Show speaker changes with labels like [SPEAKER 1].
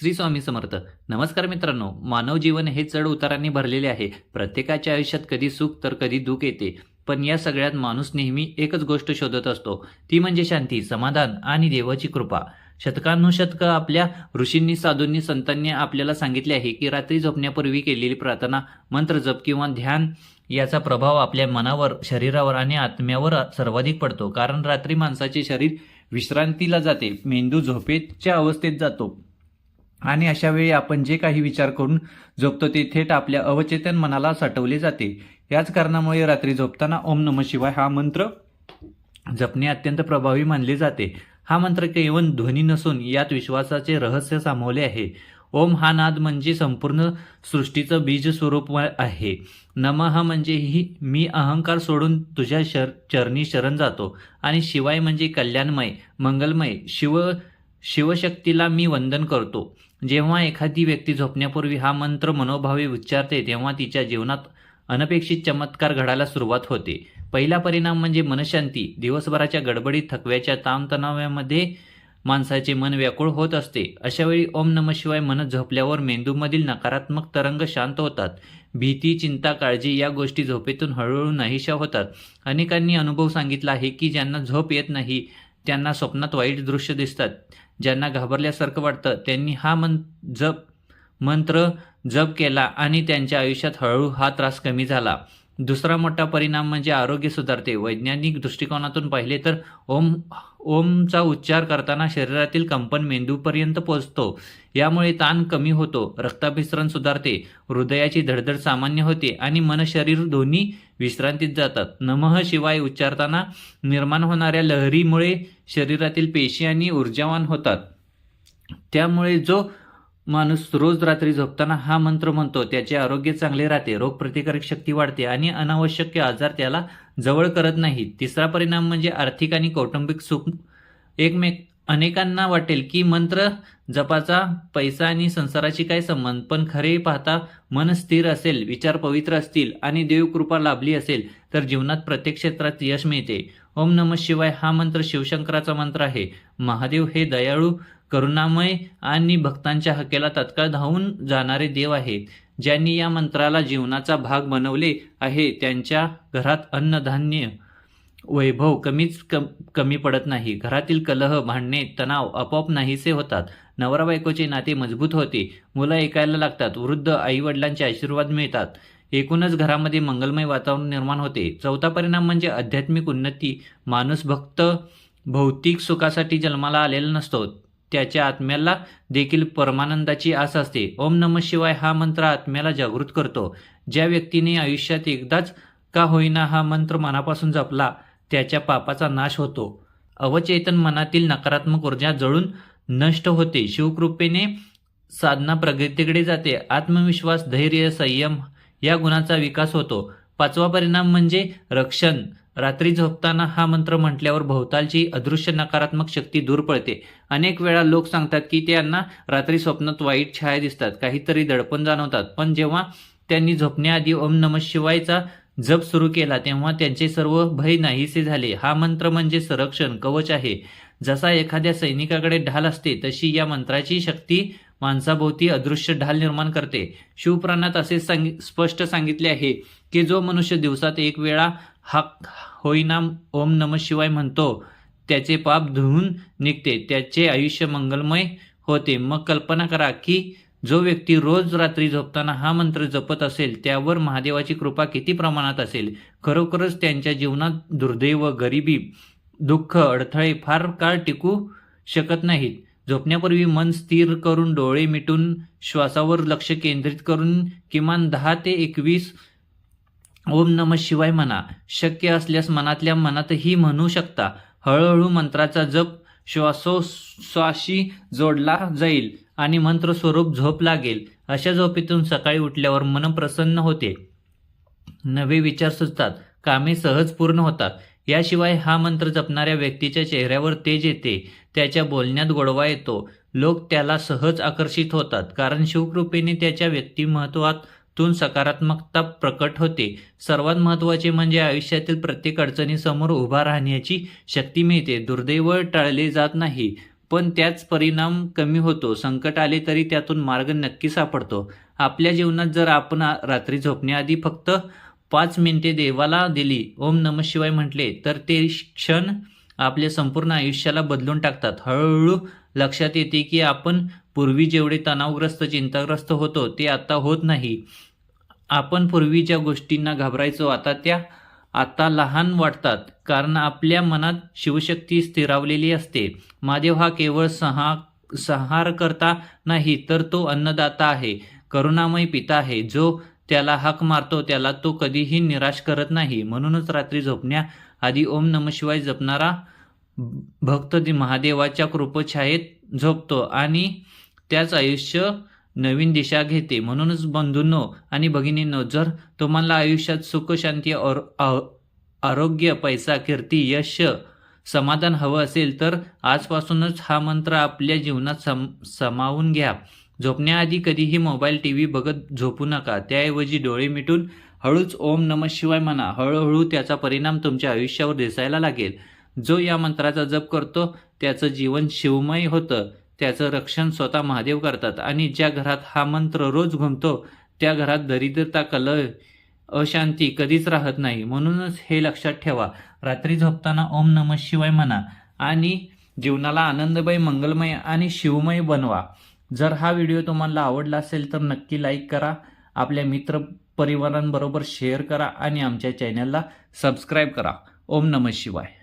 [SPEAKER 1] श्री स्वामी समर्थ. नमस्कार मित्रांनो मानव जीवन हे चढ उतारांनी भरलेले आहे. प्रत्येकाच्या आयुष्यात कधी सुख तर कधी दुःख येते. पण या सगळ्यात माणूस नेहमी एकच गोष्ट शोधत असतो. ती म्हणजे शांती समाधान आणि देवाची कृपा. शतकानुशतकं आपल्या ऋषींनी साधूंनी संतांनी आपल्याला सांगितले आहे की रात्री झोपण्यापूर्वी केलेली प्रार्थना मंत्र जप किंवा ध्यान याचा प्रभाव आपल्या मनावर शरीरावर आणि आत्म्यावर सर्वाधिक पडतो. कारण रात्री माणसाचे शरीर विश्रांतीला जाते. मेंदू झोपेच्या अवस्थेत जातो. आणि अशा वेळी आपण जे काही विचार करून झोपतो ते थेट आपल्या अवचेतन मनाला साठवले जाते. याच कारणामुळे रात्री झोपताना ओम नम शिवाय हा मंत्र जपणे अत्यंत प्रभावी मानले जाते. हा मंत्र केवळ ध्वनी नसून यात विश्वासाचे रहस्य सामावले आहे. ओम हा नाद म्हणजे संपूर्ण सृष्टीचं बीज स्वरूप आहे. हा म्हणजे ही मी अहंकार सोडून तुझ्या शर चरणी शरण जातो. आणि शिवाय म्हणजे कल्याणमय मंगलमय शिव शिवशक्तीला मी वंदन करतो. जेव्हा एखादी व्यक्ती झोपण्यापूर्वी हा मंत्र मनोभावे उच्चारते तेव्हा तिच्या जीवनात अनपेक्षित चमत्कार घडायला सुरुवात होते. पहिला परिणाम म्हणजे मनशांती. दिवसभराच्या गडबडीत थकव्याच्या ताणतणावामध्ये माणसाचे मन व्याकुळ होत असते. अशावेळी ओम नमशिवाय मन झोपल्यावर मेंदूमधील नकारात्मक तरंग शांत होतात. भीती चिंता काळजी या गोष्टी झोपेतून हळूहळू नाहीशा होतात. अनेकांनी अनुभव सांगितला आहे की ज्यांना झोप येत नाही त्यांना स्वप्नात वाईट दृश्य दिसतात. ज्यांना घाबरल्यासारखं वाटतं त्यांनी हा मन जप मंत्र जप केला आणि त्यांच्या आयुष्यात हळूहळू हा त्रास कमी झाला. दुसरा मोठा परिणाम म्हणजे आरोग्य सुधारते. वैज्ञानिक दृष्टिकोनातून पाहिले तर ओम ओमचा उच्चार करताना शरीरातील कंपन मेंदूपर्यंत पोहोचतो. यामुळे ताण कमी होतो रक्ताभिसरण सुधारते हृदयाची धडधड सामान्य होते आणि मन शरीर दोन्ही विश्रांतीत जातात. नमः शिवाय उच्चारताना निर्माण होणाऱ्या लहरीमुळे शरीरातील पेशी आणि ऊर्जावान होतात. त्यामुळे जो माणूस रोज रात्री झोपताना हा मंत्र म्हणतो त्याचे आरोग्य चांगले राहते रोगप्रतिकारक शक्ती वाढते आणि अनावश्यक आजार त्याला जवळ करत नाही तिसरा परिणाम म्हणजे आर्थिक आणि कौटुंबिक सुख. एकमेक अनेकांना वाटेल की मंत्र जपाचा पैसा आणि संसाराशी काय संबंध? पण खरे पाहता मन स्थिर असेल विचार पवित्र असतील आणि देवकृपा लाभली असेल तर जीवनात प्रत्येक क्षेत्रात यश मिळते. ओम नम शिवाय हा मंत्र शिवशंकराचा मंत्र आहे. महादेव हे दयाळू करुणामय आणि भक्तांच्या हकेला तत्काळ धावून जाणारे देव आहेत ज्यांनी या मंत्राला जीवनाचा भाग बनवले आहे त्यांच्या घरात अन्नधान्य वैभव कमीच कम कमी पडत नाही. घरातील कलह भांडणे तणाव आपोआप नाहीसे होतात. नवरा बायकोचे नाते मजबूत होते. मुलं ऐकायला लागतात. वृद्ध आईवडिलांचे आशीर्वाद मिळतात. एकूणच घरामध्ये मंगलमय वातावरण निर्माण होते. चौथा परिणाम म्हणजे आध्यात्मिक उन्नती. माणूस भक्त भौतिक सुखासाठी जन्माला आलेला नसतो. त्याच्या आत्म्याला देखील परमानंदाची आस असते. ओम नम शिवाय हा मंत्र आत्म्याला जागृत करतो. ज्या व्यक्तीने आयुष्यात एकदाच का होईना हा मंत्र मनापासून जपला त्याच्या पापाचा नाश होतो. अवचेतन मनातील नकारात्मक ऊर्जा जळून नष्ट होते. शिवकृपेने साधना प्रगतीकडे जाते. आत्मविश्वास धैर्य संयम या गुणाचा विकास होतो. पाचवा परिणाम म्हणजे रक्षण. रात्री झोपताना हा मंत्र म्हटल्यावर भोवतालची अदृश्य नकारात्मक शक्ती दूर पडते अनेक वेळा लोक सांगतात की त्यांना रात्री स्वप्नात वाईट छाया दिसतात काहीतरी दडपण जाणवतात. पण जेव्हा त्यांनी झोपण्याआधी ओम नम शिवायचा जप सुरू केला तेव्हा त्यांचे सर्व भय नाहीसे झाले. हा मंत्र म्हणजे संरक्षण कवच आहे. जसा एखाद्या सैनिकाकडे ढाल असते तशी या मंत्राची शक्ती माणसाभोवती अदृश्य ढाल निर्माण करते. शिवपुराणात असे सांग स्पष्ट सांगितले आहे की जो मनुष्य दिवसात एक वेळा हा होईना ओम नम शिवाय म्हणतो. त्याचे पाप धुवून निघते त्याचे आयुष्य मंगलमय होते. मग कल्पना करा की जो व्यक्ती रोज रात्री झोपताना हा मंत्र जपत असेल त्यावर महादेवाची कृपा किती प्रमाणात असेल? खरोखरच त्यांच्या जीवनात दुर्दैव गरिबी दुःख अडथळे फार काळ टिकू शकत नाहीत. झोपण्यापूर्वी मन स्थिर करून डोळे मिटून श्वासावर लक्ष केंद्रित करून किमान दहा ते एकवीस ओम नम शिवाय म्हणा. शक्य असल्यास मनातल्या मनातही म्हणू शकता. हळूहळू मंत्राचा जप श्वासोश्वाशी जोडला जाईल आणि मंत्र स्वरूप झोप लागेल. अशा झोपेतून सकाळी उठल्यावर मन प्रसन्न होते. नवे विचार सुचतात. कामे सहज पूर्ण होतात. याशिवाय हा मंत्र जपणाऱ्या व्यक्तीच्या चेहऱ्यावर तेज येते. त्याच्या बोलण्यात गोडवा येतो. लोक त्याला सहज आकर्षित होतात. कारण शिवकृपेने त्याच्या व्यक्तिमत्वातून सकारात्मकता प्रकट होते. सर्वात महत्त्वाचे म्हणजे आयुष्यातील प्रत्येक अडचणीसमोर उभा राहण्याची शक्ती मिळते. दुर्दैव टाळले जात नाही पण त्याच परिणाम कमी होतो. संकट आले तरी त्यातून मार्ग नक्की सापडतो. आपल्या जीवनात जर आपण रात्री झोपण्याआधी फक्त पाच मिनिटे देवाला दिली ओम नम शिवाय म्हटले तर ते क्षण आपल्या संपूर्ण आयुष्याला बदलून टाकतात. हळूहळू लक्षात येते की आपण पूर्वी जेवढे तणावग्रस्त चिंताग्रस्त होतो ते आता होत नाही. आपण पूर्वी ज्या गोष्टींना घाबरायचो आता त्या आता लहान वाटतात. कारण आपल्या मनात शिवशक्ती स्थिरावलेली असते. महादेव हा केवळ सहा संहार करता नाही तर तो अन्नदाता आहे करुणामय पिता आहे. जो त्याला हाक मारतो त्याला तो कधीही निराश करत नाही. म्हणूनच रात्री झोपण्याआधी ओम नम शिवाय जपणारा भक्त महादेवाच्या कृपछायेत झोपतो. आणि त्याच आयुष्य नवीन दिशा घेते. म्हणूनच बंधूंनो आणि भगिनींनो जर तुम्हाला आयुष्यात सुख शांती और आरोग्य पैसा कीर्ती यश समाधान हवं असेल तर आजपासूनच हा मंत्र आपल्या जीवनात सम समावून घ्या. झोपण्याआधी कधीही मोबाईल टी व्ही बघत झोपू नका. त्याऐवजी डोळे मिटून हळूच ओम नम शिवाय म्हणा. हळूहळू त्याचा परिणाम तुमच्या आयुष्यावर दिसायला लागेल. जो या मंत्राचा जप करतो त्याचं जीवन शिवमय होतं. त्याचं रक्षण स्वतः महादेव करतात. आणि ज्या घरात हा मंत्र रोज घुमतो त्या घरात दरिद्रता कलय अशांती कधीच राहत नाही. म्हणूनच हे लक्षात ठेवा. रात्री झोपताना ओम नम शिवाय म्हणा. आणि जीवनाला आनंदमय मंगलमय आणि शिवमय बनवा. जर हा व्हिडिओ तुम्हाला आवडला असेल तर नक्की लाईक करा. आपल्या मित्र परिवारांबरोबर शेअर करा आणि आमच्या चॅनलला सबस्क्राईब करा. ओम नम शिवाय.